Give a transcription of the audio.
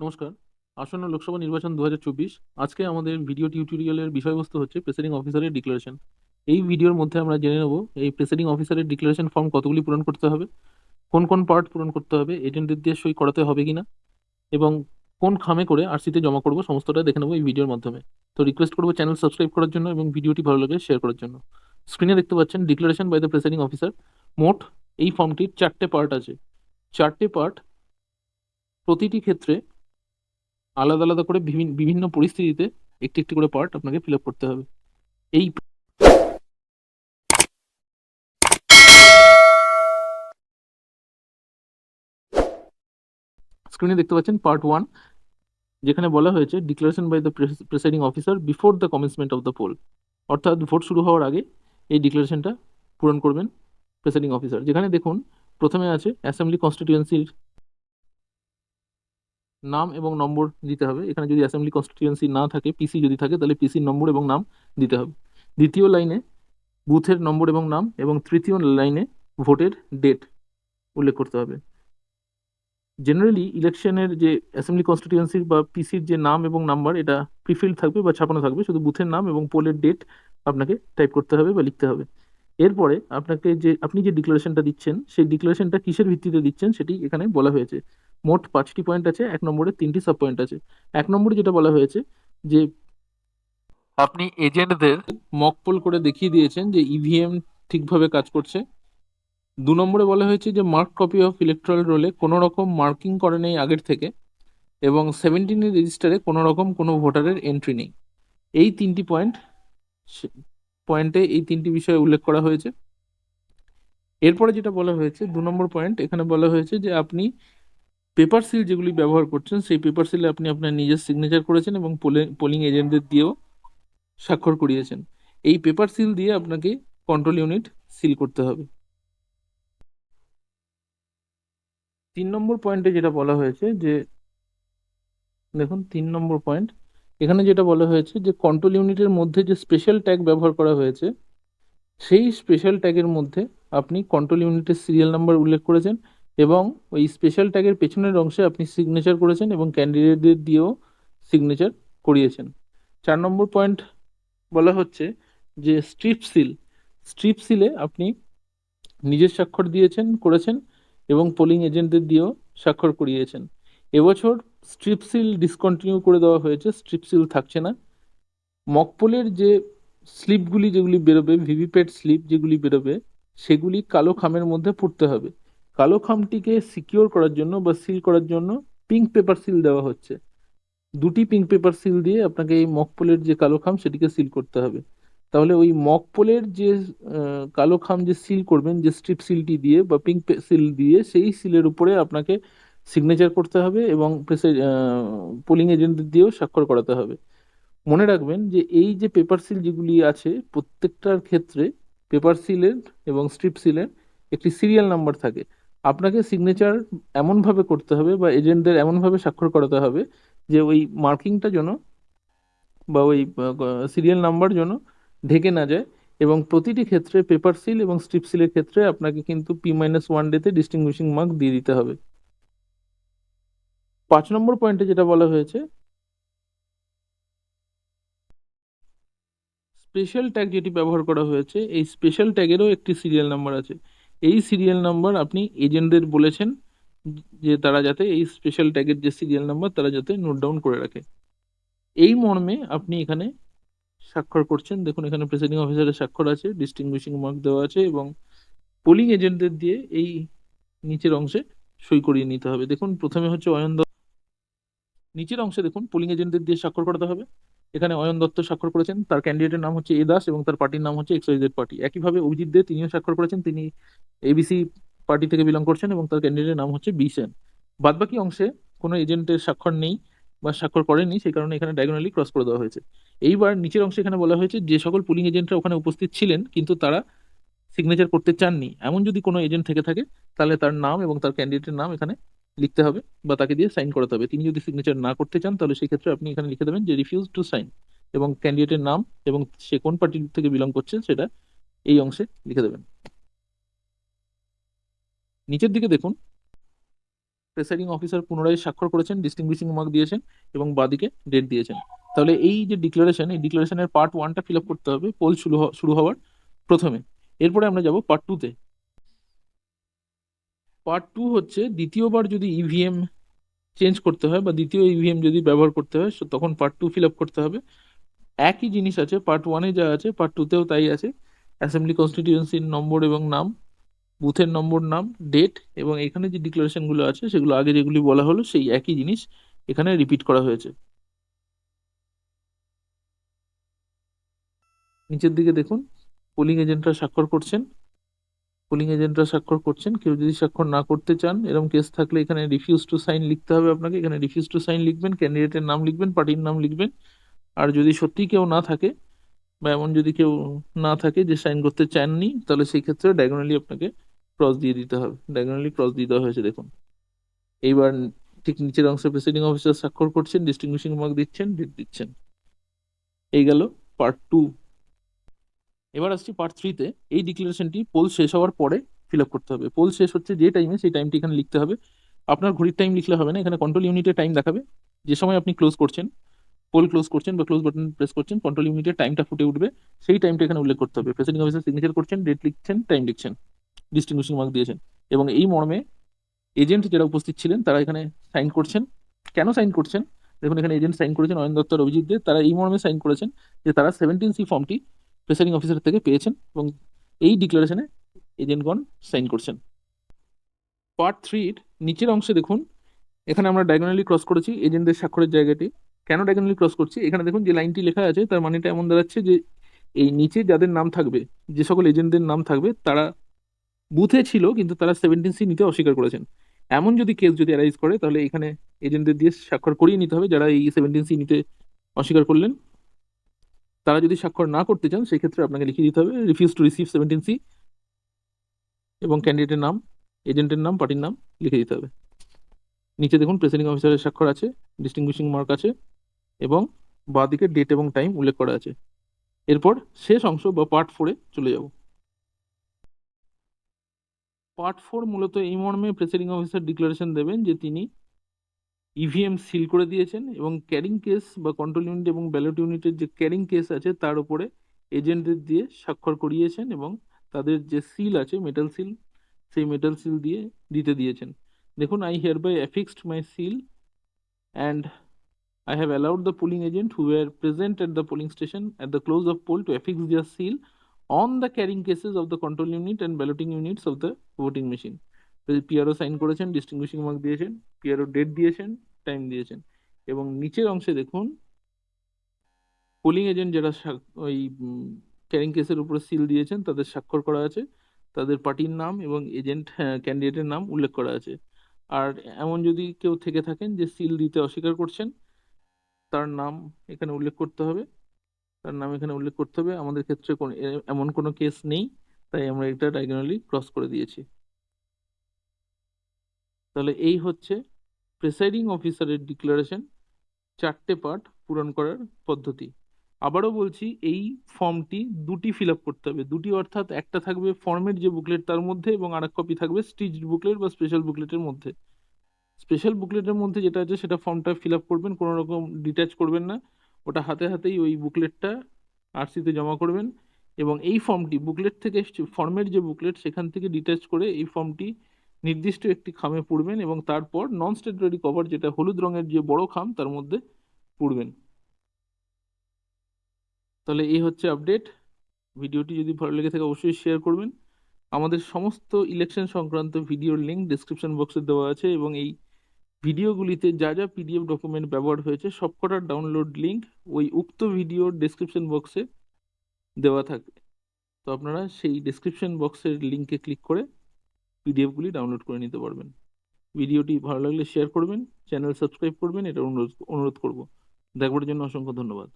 নমস্কার। আসন্ন লোকসভা নির্বাচন দু হাজার চব্বিশ, আজকে আমাদের ভিডিও টিউটোরিয়ালের বিষয়বস্তু হচ্ছে প্রেসিডিং অফিসারের ডিক্লারেশন এই ভিডিওর মধ্যে আমরা জেনে নেব, এই প্রেসিডিং অফিসারের ডিক্লারেশন ফর্ম কতগুলি পূরণ করতে হবে, কোন কোন পার্ট পূরণ করতে হবে এজেন্টদের দিয়ে সই করাতে হবে কিনা, এবং কোন খামে করে আরসিতে জমা করব, সমস্তটা দেখে নেব এই ভিডিওর মাধ্যমে। তো রিকোয়েস্ট করব চ্যানেল সাবস্ক্রাইব করার জন্য এবং ভিডিওটি ভালো লাগে শেয়ার করার জন্য। স্ক্রিনে দেখতে পাচ্ছেন declaration by the presiding officer মোট এই ফর্মটির চারটে পার্ট আছে। চারটে পার্ট প্রতিটি ক্ষেত্রে আলাদা আলাদা করে বিভিন- বিভিন্ন পরিস্থিতিতে একটি একটি করে পার্ট আপনাকে ফিল আপ করতে হবে। এই স্ক্রিনে দেখতে পাচ্ছেন পার্ট ওয়ান যেখানে বলা হয়েছে declaration by the presiding officer before the commencement of the poll অর্থাৎ ভোট শুরু হওয়ার আগে এই ডিক্লারেশনটা পূরণ করবেন প্রেসাইডিং অফিসার যেখানে দেখুন, প্রথমে আছে অ্যাসেম্বলি কনস্টিটিউয়েন্সির নাম এবং নম্বর দিতে হবে। এখানে যদি অ্যাসেম্বলি কনস্টিটিউয়েন্সি না থাকে পিসি যদি থাকে, তাহলে পিসির নম্বর এবং নাম দিতে হবে। দ্বিতীয় লাইনে বুথের নম্বর এবং নাম এবং তৃতীয় লাইনে ভোটের ডেট উল্লেখ করতে হবে। জেনারেলি ইলেকশনের যে অ্যাসেম্বলি কনস্টিটিউয়েন্সির বা পিসির যে নাম এবং নাম্বার এটা প্রিফিল্ড থাকবে বা ছাপানো থাকবে। শুধু বুথের নাম এবং পোলের ডেট আপনাকে টাইপ করতে হবে বা লিখতে হবে। এরপরে আপনাকে যে, আপনি যে ডিক্লারেশনটা দিচ্ছেন, সেই ডিক্লারেশনটা কিসের ভিত্তিতে দিচ্ছেন সেটি এখানে বলা হয়েছে। মোট পাঁচটি পয়েন্ট আছে, এক নম্বরে তিনটি সাব পয়েন্ট আছে। এক নম্বরে যেটা বলা হয়েছে যে, আপনি এজেন্টদের মক পোল করে দেখিয়ে দিয়েছেন যে ইভিএম ঠিকভাবে কাজ করছে। দু নম্বরে বলা হয়েছে যে মার্ক কপি অফ ইলেকট্রাল রোলে কোনো রকম মার্কিং করে নেই আগের থেকে এবং সেভেন্টিনের রেজিস্টারে কোনো রকম কোনো ভোটারের এন্ট্রি নেই। এই তিনটি পয়েন্ট পয়েন্টে এই তিনটি বিষয় উল্লেখ করা হয়েছে। এরপরে যেটা বলা হয়েছে, দু নম্বর পয়েন্ট এখানে বলা হয়েছে যে আপনি পেপার সিল যেগুলি ব্যবহার করছেন, সেই পেপার সিলে আপনি আপনার নিজের সিগনেচার করেছেন এবং পোলিং এজেন্টদের দিয়েও স্বাক্ষর করিয়েছেন। এই পেপার সিল দিয়ে আপনাকে কন্ট্রোল ইউনিট সিল করতে হবে। তিন নম্বর পয়েন্টে যেটা বলা হয়েছে যে, দেখুন, তিন নম্বর পয়েন্ট এখানে যেটা বলা হয়েছে যে কন্ট্রোল ইউনিটের মধ্যে যে স্পেশাল ট্যাগ ব্যবহার করা হয়েছে, সেই স্পেশাল ট্যাগের মধ্যে আপনি কন্ট্রোল ইউনিটের সিরিয়াল নাম্বার উল্লেখ করেছেন এবং ওই স্পেশাল ট্যাগের পেছনের অংশে আপনি সিগনেচার করেছেন এবং ক্যান্ডিডেটদের দিয়েও সিগনেচার করিয়েছেন। চার নম্বর পয়েন্ট বলা হচ্ছে যে স্ট্রিপ সিল স্ট্রিপ সিলে আপনি নিজের স্বাক্ষর দিয়েছেন, করেছেন এবং পোলিং এজেন্টদের দিয়েও স্বাক্ষর করিয়েছেন। এবছর স্ট্রিপ সিল ডিসকন্টিনিউ করে দেওয়া হয়েছে স্ট্রিপ সিল থাকছে না। মকপোলের যে স্লিপগুলি যেগুলি বেরোবে ভিভিপ্যাট স্লিপ যেগুলি বেরোবে, সেগুলি কালো খামের মধ্যে পড়তে হবে। কালো খামটিকে সিকিওর করার জন্য বা সিল করার জন্য পিঙ্ক পেপার সিল দেওয়া হচ্ছে। দুটি পিঙ্ক পেপার সিল দিয়ে আপনাকে এই মকপোলের যে কালো খাম, সেটিকে সিল করতে হবে। তাহলে ওই মকপোলের যে কালো খাম যে সিল করবেন, যে স্ট্রিপ সিলটি দিয়ে বা পিঙ্ক সিল দিয়ে, সেই সিলের উপরে আপনাকে সিগনেচার করতে হবে এবং পোলিং এজেন্টদের দিয়েও স্বাক্ষর করাতে হবে। মনে রাখবেন যে এই যে পেপার সিল যেগুলি আছে, প্রত্যেকটার ক্ষেত্রে পেপার সিলের এবং স্ট্রিপ সিলের একটি সিরিয়াল নাম্বার থাকে। আপনাকে সিগনেচার এমনভাবে করতে হবে বা এজেন্টদের এমনভাবে স্বাক্ষর করাতে হবে যে ওই মার্কিংটা যেন বা ওই সিরিয়াল নাম্বার যেন ঢেকে না যায় এবং প্রতিটি ক্ষেত্রে পেপার সিল এবং স্ট্রিপ সিলের ক্ষেত্রে আপনাকে কিন্তু পি মাইনাস ওয়ান ডেতে ডিস্টিংগুইশিং মার্ক দিয়ে দিতে হবে। পাঁচ নম্বর পয়েন্টে যেটা বলা হয়েছে স্পেশাল ট্যাগ যেটি ব্যবহার করা হয়েছে, এই স্পেশাল ট্যাগেরও একটি সিরিয়াল নাম্বার আছে। এই সিরিয়াল নাম্বার আপনি এজেন্টদের বলেছেন যে তারা যাতে এই স্পেশাল ট্যাগের যে সিরিয়াল নাম্বার তারা যাতে নোট ডাউন করে রাখে। এই মর্মে আপনি এখানে স্বাক্ষর করছেন। দেখুন, এখানে প্রেসিডিং অফিসারের স্বাক্ষর আছে ডিস্টিংগুইশিং মার্ক দেওয়া আছে এবং পোলিং এজেন্টদের দিয়ে এই নিচের অংশে সই করিয়ে নিতে হবে। দেখুন, প্রথমে হচ্ছে অয়ন নিচের অংশে দেখুন পোলিং এজেন্টদের দিয়ে স্বাক্ষর করাতে হবে। এখানে অয়ন দত্ত স্বাক্ষর করেছেন, তার ক্যান্ডিডেটের নাম হচ্ছে এ দাস এবং তার পার্টির নাম হচ্ছে এক্সওয়াইজেড পার্টি একইভাবে অভিজিৎ দে, তিনিও স্বাক্ষর করেছেন, তিনি এবিসি পার্টি থেকে বিলং করছেন এবং তার ক্যান্ডিডেটের নাম হচ্ছে বি সেন বাদবাকি অংশে কোনো এজেন্টের স্বাক্ষর নেই বা স্বাক্ষর করেনি সেই কারণে এখানে ডায়াগোনালি ক্রস করে দেওয়া হয়েছে। এইবার নিচের অংশে এখানে বলা হয়েছে, যে সকল পুলিং এজেন্টরা ওখানে উপস্থিত ছিলেন, কিন্তু তারা সিগনেচার করতে চাননি। এমন যদি কোনো এজেন্ট থেকে থাকে, তাহলে তার নাম এবং তার ক্যান্ডিডেটের নাম এখানে লিখতে হবে বা তাকে দিয়ে সাইন করাতে হবে। তিনি যদি সিগনেচার না করতে চান, তাহলে সেই ক্ষেত্রে আপনি এখানে লিখে দেবেন যে রিফিউজ টু সাইন এবং ক্যান্ডিডেটের নাম এবং সে কোন পার্টি থেকে বিলং করছে সেটা এই অংশে লিখে দেবেন। নিচের দিকে দেখুন প্রেসাইডিং অফিসার পুনরায় স্বাক্ষর করেছেন ডিস্টিংগুইশিং মার্ক দিয়েছেন এবং বাদিকে ডেট দিয়েছেন। তাহলে এই যে ডিক্লারেশন এই ডিক্লারেশনের পার্ট ওয়ানটা ফিল আপ করতে হবে। পোল শুরু শুরু হওয়ার প্রথমে। এরপরে আমরা যাব পার্ট টুতে পার্ট টু হচ্ছে দ্বিতীয়বার যদি ইভিএম চেঞ্জ করতে হয় বা দ্বিতীয় ইভিএম যদি ব্যবহার করতে হয় তখন পার্ট টু ফিল আপ করতে হবে। একই জিনিস আছে পার্ট ওয়ানে যা আছে পার্ট টুতেও তাই আছে। অ্যাসেম্বলি কনস্টিটিউয়েন্সির নম্বর এবং নাম বুথের নম্বর, নাম ডেট এবং এখানে যে ডিক্লারেশনগুলো আছে, সেগুলো আগে যেগুলি বলা হলো, সেই একই জিনিস এখানে রিপিট করা হয়েছে। নিচের দিকে দেখুন পোলিং এজেন্টরা স্বাক্ষর করছেন। পোলিং এজেন্টরা স্বাক্ষর করছেন। কেউ যদি স্বাক্ষর না করতে চান, এরকম কেস থাকলে এখানে রিফিউজ টু সাইন লিখতে হবে আপনাকে। এখানে রিফিউজ টু সাইন লিখবেন ক্যান্ডিডেটের নাম লিখবেন পার্টির নাম লিখবেন। আর যদি সত্যি কেউ না থাকে বা এমন যদি কেউ না থাকে যে সাইন করতে চাননি, তাহলে সেই ক্ষেত্রে ডায়াগোনালি আপনাকে ক্রস দিয়ে দিতে হবে। ডায়াগোনালি ক্রস দিয়ে দেওয়া হয়েছে, দেখুন। এইবার ঠিক নিচের অংশে প্রেসিডিং অফিসার স্বাক্ষর করছেন ডিস্টিংগুইশিং মার্ক দিচ্ছেন ডেট দিচ্ছেন। এই গেল পার্ট টু এবার আসছি পার্ট থ্রিতে এই ডিক্লারেশনটি পোল শেষ হওয়ার পরে ফিল আপ করতে হবে। পোল শেষ হচ্ছে যে টাইমে সেই টাইমটি এখানে লিখতে হবে। আপনার ঘড়ির টাইম লিখলে হবে না, এখানে কন্ট্রোল ইউনিটের টাইম দেখাবে। যে সময় আপনি ক্লোজ করছেন পোল ক্লোজ করছেন বা ক্লোজ বাটন প্রেস করছেন কন্ট্রোল ইউনিটের টাইমটা ফুটে উঠবে। সেই টাইমটা এখানে উল্লেখ করতে হবে। প্রেসিডিং অফিসার সিগনেচার করছেন ডেট লিখছেন টাইম লিখছেন ডিস্টিংগুইশিং মার্ক দিয়েছেন। এবং এই মর্মে এজেন্ট যারা উপস্থিত ছিলেন, তারা এখানে সাইন করছেন। কেন সাইন করছেন? দেখুন, এখানে এজেন্ট সাইন করেছেন অয়ন দত্তর অভিজিৎ দে। তারা এই মর্মে সাইন করেছেন যে তারা সেভেন্টিন সি ফর্মটি প্রেসাইডিং অফিসার থেকে পেয়েছেন এবং এই ডিক্লারেশনে এজেন্টগণ সাইন করছেন। পার্ট থ্রির নিচের অংশে দেখুন, এখানে আমরা ডায়াগোনালি ক্রস করেছি, এজেন্টদের স্বাক্ষরের জায়গাটি। কেন ডায়াগোনালি ক্রস করছি? এখানে দেখুন যে লাইনটি লেখা আছে, তার মানেটা এমন দাঁড়াচ্ছে যে এই নিচে যাদের নাম থাকবে, যে সকল এজেন্টদের নাম থাকবে, তারা বুথে ছিল, কিন্তু তারা সেভেন্টিন সি নিতে অস্বীকার করেছেন। এমন যদি কেস যদি অ্যারাইজ করে, তাহলে এখানে এজেন্টদের দিয়ে স্বাক্ষর করিয়ে নিতে হবে, যারা এই সেভেন্টিন সি নিতে অস্বীকার করলেন। তারা যদি স্বাক্ষর না করতে চান সেই ক্ষেত্রে আপনাকে লিখে দিতে হবে refuse to receive seventeen C এবং ক্যান্ডিডেটের নাম এজেন্টের নাম পার্টির নাম লিখে দিতে হবে। নিচে দেখুন প্রেসিডিং অফিসারের স্বাক্ষর আছে ডিস্টিংগুইশিং মার্ক আছে এবং বাঁদিকে ডেট এবং টাইম উল্লেখ করা আছে। এরপর শেষ অংশ বা পার্ট ফোরে চলে যাব। পার্ট ফোর মূলত এই মর্মে প্রেসিডিং অফিসার ডিক্লারেশন দেবেন যে তিনি ইভিএম সিল করে দিয়েছেন এবং ক্যারিং কেস বা কন্ট্রোল ইউনিট এবং ব্যালট ইউনিটের যে ক্যারিং কেস আছে তার উপরে এজেন্টদের দিয়ে স্বাক্ষর করিয়েছেন এবং তাদের যে সিল আছে মেটাল সিল সেই মেটাল সিল দিয়ে দিতে দিয়েছেন। দেখুন I hereby affixed my seal and I have allowed the polling agent who are present at the polling station at the close of poll to affix their seal on the carrying cases of the control unit and balloting units of the voting machine PRO sign করেছেন distinguishing mark দিয়েছেন PRO date দিয়েছেন time দিয়েছেন। এবং নিচের অংশে দেখুন polling agent যারা ওই ক্যারিং কেসের উপরে সিল দিয়েছেন, তাদের স্বাক্ষর করা আছে। তাদের পার্টির নাম এবং এজেন্ট ক্যান্ডিডেটের নাম উল্লেখ করা আছে। আর এমন যদি কেউ থেকে থাকেন যে সিল দিতে অস্বীকার করছেন, তার নাম এখানে উল্লেখ করতে হবে। তার নাম এখানে উল্লেখ করতে হবে। আমাদের ক্ষেত্রে এমন কোনো কেস নেই। তাই আমরা এটা ডায়াগোনালি ক্রস করে দিয়েছি। তাহলে এই হচ্ছে প্রেসাইডিং অফিসারের ডিক্লারেশন চারটে পার্ট পূরণ করার পদ্ধতি। আবারও বলছি, এই ফর্মটি দুটি ফিল আপ করতে হবে। দুটি অর্থাৎ একটা থাকবে ফর্মের যে বুকলেট তার মধ্যে এবং আরেক কপি থাকবে স্টিচ বুকলেট বা স্পেশাল বুকলেটের মধ্যে। স্পেশাল বুকলেটের মধ্যে যেটা আছে, সেটা ফর্মটা ফিল আপ করবেন, কোনো রকম ডিট্যাচ করবেন না। ওটা হাতে হাতেই ওই বুকলেটটা আরসিতে জমা করবেন এবং এই ফর্মটি বুকলেট থেকে ফর্মের যে বুকলেট সেখান থেকে ডিট্যাচ করে এই ফর্মটি নির্দিষ্ট একটি খামে পুড়বেন এবং তারপর নন স্টেটরি কভার যেটা হলুদ রঙের যে বড় খাম, তার মধ্যে পুড়বেন। তাহলে এই হচ্ছে আপডেট ভিডিওটি যদি ভালো লেগে থাকে অবশ্যই শেয়ার করবেন। আমাদের সমস্ত ইলেকশন সংক্রান্ত ভিডিওর লিঙ্ক ডিসক্রিপশন বক্সে দেওয়া আছে এবং এই ভিডিওগুলিতে যা যা পিডিএফ ডকুমেন্ট ব্যবহার হয়েছে সবকটার ডাউনলোড লিঙ্ক ওই উক্ত ভিডিওর ডেসক্রিপশন বক্সে দেওয়া থাকে তো আপনারা সেই ডেসক্রিপশন বক্সের লিঙ্কে ক্লিক করে পিডিএফগুলি ডাউনলোড করে নিতে পারবেন। ভিডিওটি ভালো লাগলে শেয়ার করবেন চ্যানেল সাবস্ক্রাইব করবেন, এটা অনুরোধ অনুরোধ করব। দেখবার জন্য অসংখ্য ধন্যবাদ।